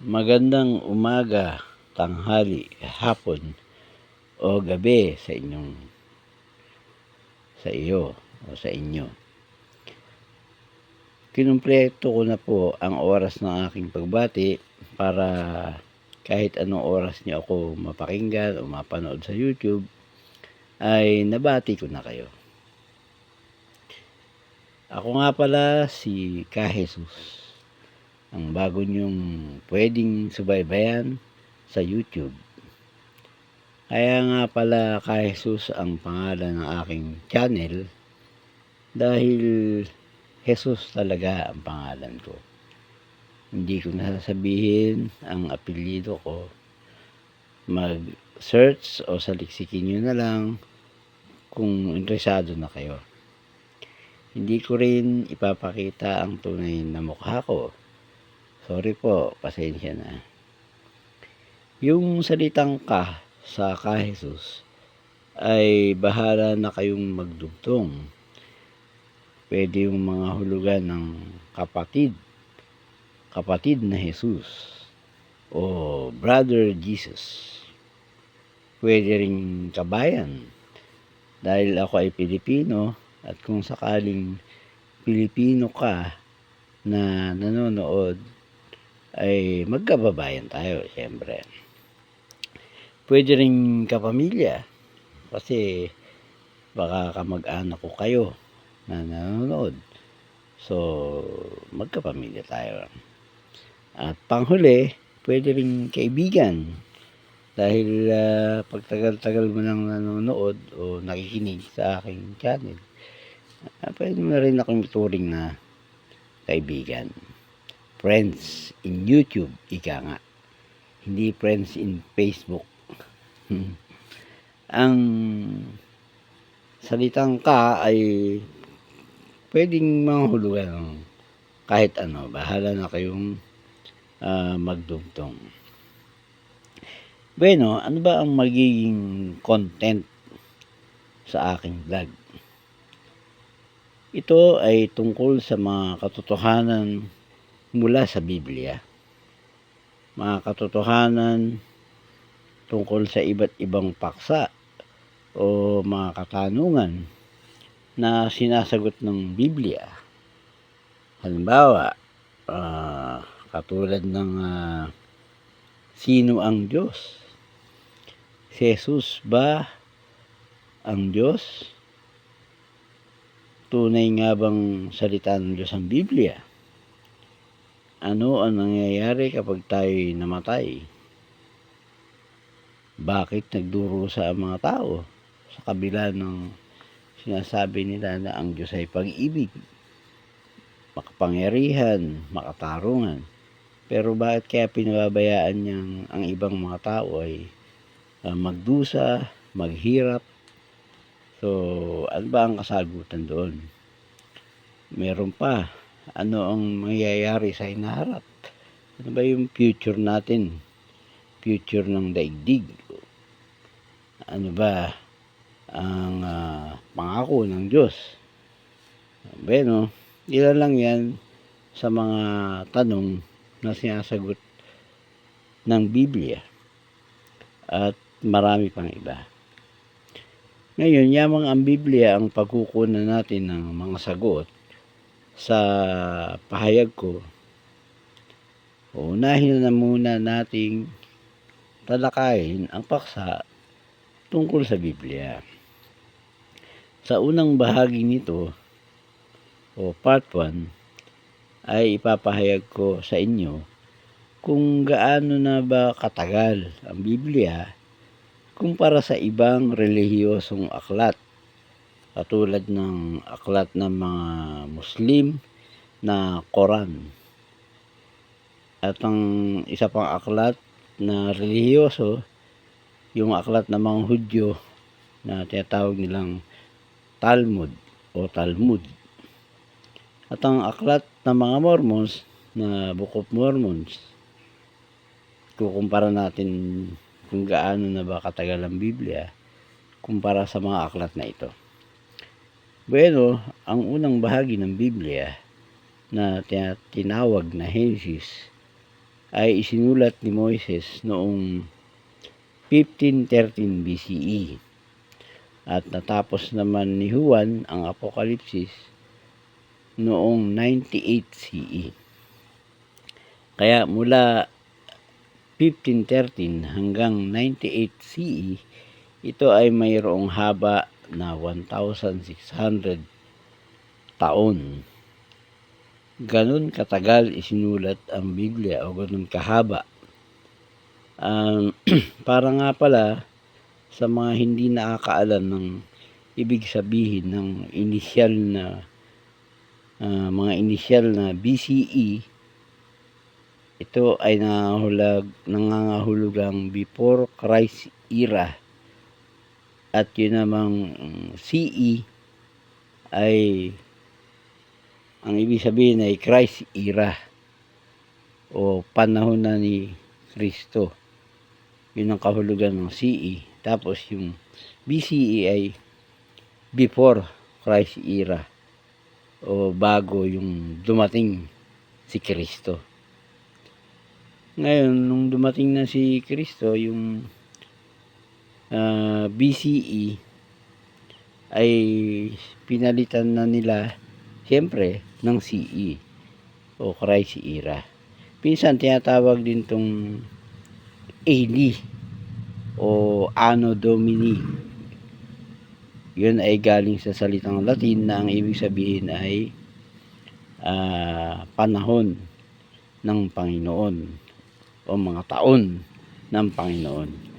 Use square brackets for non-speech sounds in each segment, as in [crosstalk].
Magandang umaga, tanghali, hapon, o gabi sa inyong sa iyo o sa inyo. Kinumpleto ko na po ang oras ng aking pagbati para kahit anong oras niyo ako mapakinggan o mapanood sa YouTube ay nabati ko na kayo. Ako nga pala si Ka Jesus ang bago niyong pwedeng subaybayan sa YouTube. Kaya nga pala ka Jesus ang pangalan ng aking channel dahil Jesus talaga ang pangalan ko. Hindi ko nasasabihin ang apelyido ko. Mag-search o saliksikin nyo na lang kung interesado na kayo. Hindi ko rin ipapakita ang tunay na mukha ko Sorry po, pasensya na. Yung salitang ka sa ka Jesus ay bahala na kayong magdugtong. Pwede yung mga hulugan ng kapatid, kapatid na Jesus o brother Jesus. Pwede rin kabayan dahil ako ay Pilipino at kung sakaling Pilipino ka na nanonood ay magkababayan tayo, siyempre. Pwede rin kapamilya kasi baka kamag-anak ko kayo na nanonood. So, magkapamilya tayo. At panghuli, pwede rin kaibigan. Dahil uh, pagtagal-tagal mo nang nanonood o nakikinig sa aking channel, uh, pwede mo na rin akong turing na kaibigan friends in YouTube, ika nga. Hindi friends in Facebook. [laughs] Ang salitang ka ay pwedeng manghulugan kahit ano. Bahala na kayong uh, magdugtong. Bueno, ano ba ang magiging content sa aking vlog? Ito ay tungkol sa mga katotohanan mula sa Biblia. Mga katotohanan tungkol sa iba't ibang paksa o mga katanungan na sinasagot ng Biblia. Halimbawa, uh, katulad ng uh, sino ang Diyos? Si Jesus ba ang Diyos? Tunay nga bang salita ng Diyos ang Biblia? Ano ang nangyayari kapag tayo namatay? Bakit nagdurusa ang mga tao sa kabila ng sinasabi nila na ang Diyos ay pag-ibig, makapangyarihan, makatarungan. Pero bakit kaya pinababayaan niyang ang ibang mga tao ay uh, magdusa, maghirap? So, ano ba ang kasagutan doon? Meron pa, ano ang mangyayari sa hinaharap. Ano ba yung future natin? Future ng daigdig. Ano ba ang uh, pangako ng Diyos? Bueno, ilan lang yan sa mga tanong na sinasagot ng Biblia. At marami pang iba. Ngayon, yamang ang Biblia ang pagkukunan natin ng mga sagot sa pahayag ko, unahin na muna nating talakayin ang paksa tungkol sa Biblia. Sa unang bahagi nito, o part 1, ay ipapahayag ko sa inyo kung gaano na ba katagal ang Biblia kumpara sa ibang relihiyosong aklat katulad ng aklat ng mga Muslim na Quran. At ang isa pang aklat na relihiyoso, yung aklat ng mga Hudyo na tinatawag nilang Talmud o Talmud. At ang aklat ng mga Mormons na Book of Mormons, kukumpara natin kung gaano na ba katagal ang Biblia kumpara sa mga aklat na ito. Bueno, ang unang bahagi ng Biblia na tinawag na Genesis ay isinulat ni Moises noong 1513 BCE. At natapos naman ni Juan ang Apokalipsis noong 98 CE. Kaya mula 1513 hanggang 98 CE, ito ay mayroong haba na 1,600 taon. Ganon katagal isinulat ang Biblia o ganon kahaba. Um, [clears throat] para nga pala sa mga hindi nakakaalam ng ibig sabihin ng initial na uh, mga initial na BCE ito ay nangangahulag, nangangahulugang before Christ era. At yun namang CE ay ang ibig sabihin ay Christ era o panahon na ni Kristo. Yun ang kahulugan ng CE. Tapos yung BCE ay before Christ era o bago yung dumating si Kristo. Ngayon, nung dumating na si Kristo, yung uh, ah, BCE ay pinalitan na nila siyempre ng CE o Christ era. Pinsan tinatawag din tong AD o Anno Domini. Yun ay galing sa salitang Latin na ang ibig sabihin ay uh, panahon ng Panginoon o mga taon ng Panginoon.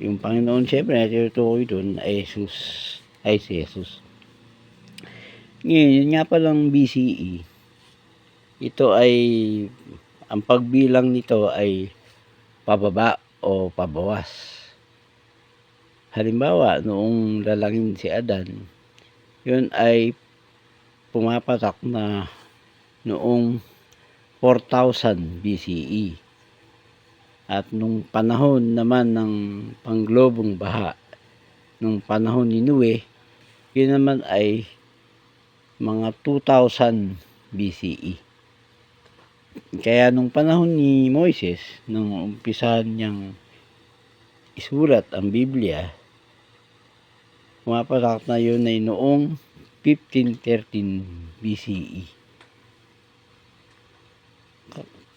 Yung Panginoon siyempre na tinutukoy doon ay Jesus, ay si Jesus. Ngayon, yun nga palang BCE, ito ay, ang pagbilang nito ay pababa o pabawas. Halimbawa, noong lalangin si Adan, yun ay pumapatak na noong 4000 BCE. At nung panahon naman ng panglobong baha, nung panahon ni Nue, yun naman ay mga 2000 BCE. Kaya nung panahon ni Moises, nung umpisahan niyang isulat ang Biblia, pumapatak na yun ay noong 1513 BCE.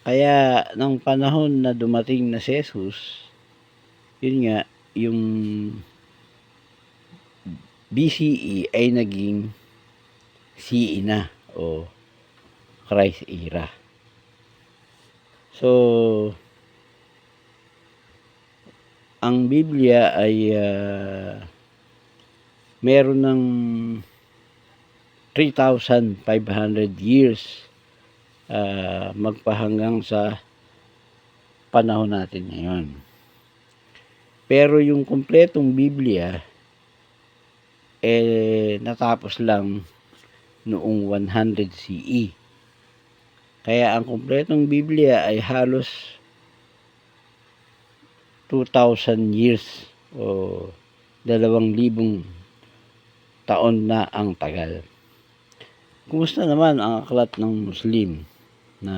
Kaya nang panahon na dumating na si Jesus, yun nga, yung BCE ay naging CE na o Christ era. So, ang Biblia ay uh, meron ng 3,500 years uh, magpahanggang sa panahon natin ngayon. Pero yung kumpletong Biblia eh natapos lang noong 100 CE. Kaya ang kumpletong Biblia ay halos 2,000 years o 2,000 taon na ang tagal. Kumusta naman ang aklat ng Muslim? Na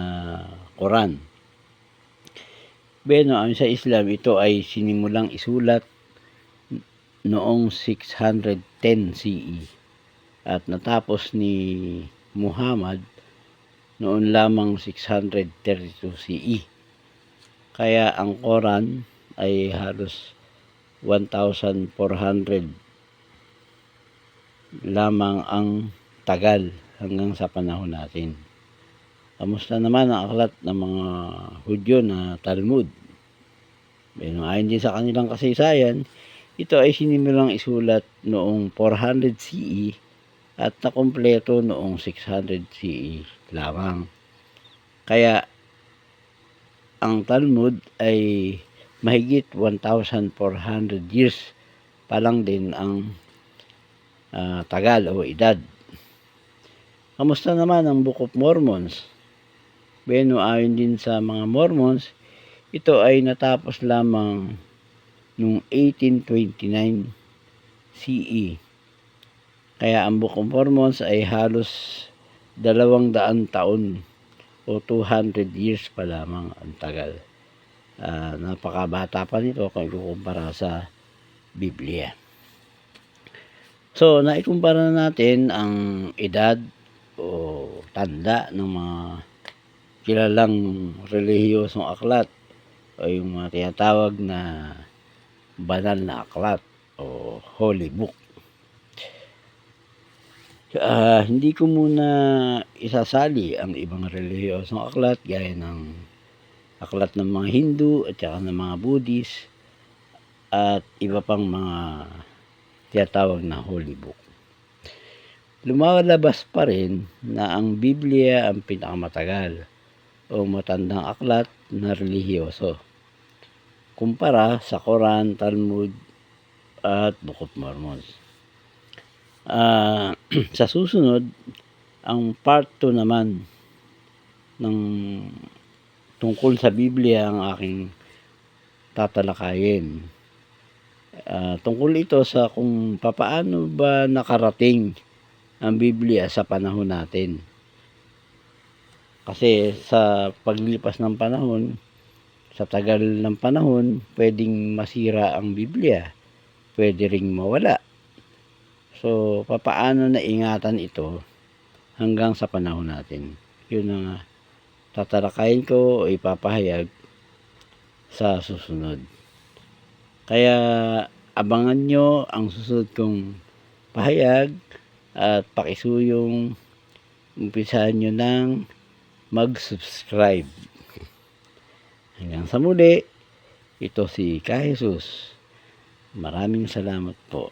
Quran. Beno, ayon sa Islam, ito ay sinimulang isulat noong 610 CE at natapos ni Muhammad noon lamang 632 CE. Kaya ang Quran ay halos 1,400 lamang ang tagal hanggang sa panahon natin. Kamusta naman ang aklat ng mga Hudyo na Talmud? Pero ayon din sa kanilang kasaysayan, ito ay sinimulang isulat noong 400 CE at nakumpleto noong 600 CE lamang. Kaya ang Talmud ay mahigit 1,400 years pa lang din ang uh, tagal o edad. Kamusta naman ang Book of Mormons? Bueno, ayon din sa mga Mormons, ito ay natapos lamang noong 1829 CE. Kaya ang Book of Mormons ay halos dalawang daan taon o 200 years pa lamang ang tagal. Ah, napakabata pa nito kung ikukumpara sa Biblia. So, naikumpara natin ang edad o tanda ng mga kilalang relihiyosong aklat o yung mga tinatawag na banal na aklat o holy book. Ah, hindi ko muna isasali ang ibang relihiyosong aklat gaya ng aklat ng mga Hindu at saka ng mga Buddhist at iba pang mga tinatawag na holy book. Lumalabas pa rin na ang Biblia ang pinakamatagal o matandang aklat na relihiyoso kumpara sa Quran, Talmud at Book of Mormon. Ah, [clears throat] sa susunod, ang part 2 naman ng tungkol sa Biblia ang aking tatalakayin. Ah, tungkol ito sa kung papaano ba nakarating ang Biblia sa panahon natin. Kasi sa paglipas ng panahon, sa tagal ng panahon, pwedeng masira ang Biblia. Pwede ring mawala. So, papaano na ingatan ito hanggang sa panahon natin. Yun ang ah, tatalakayin ko o ipapahayag sa susunod. Kaya abangan nyo ang susunod kong pahayag at pakisuyong umpisahan nyo ng mag-subscribe. Hanggang sa muli, ito si Ka Jesus. Maraming salamat po.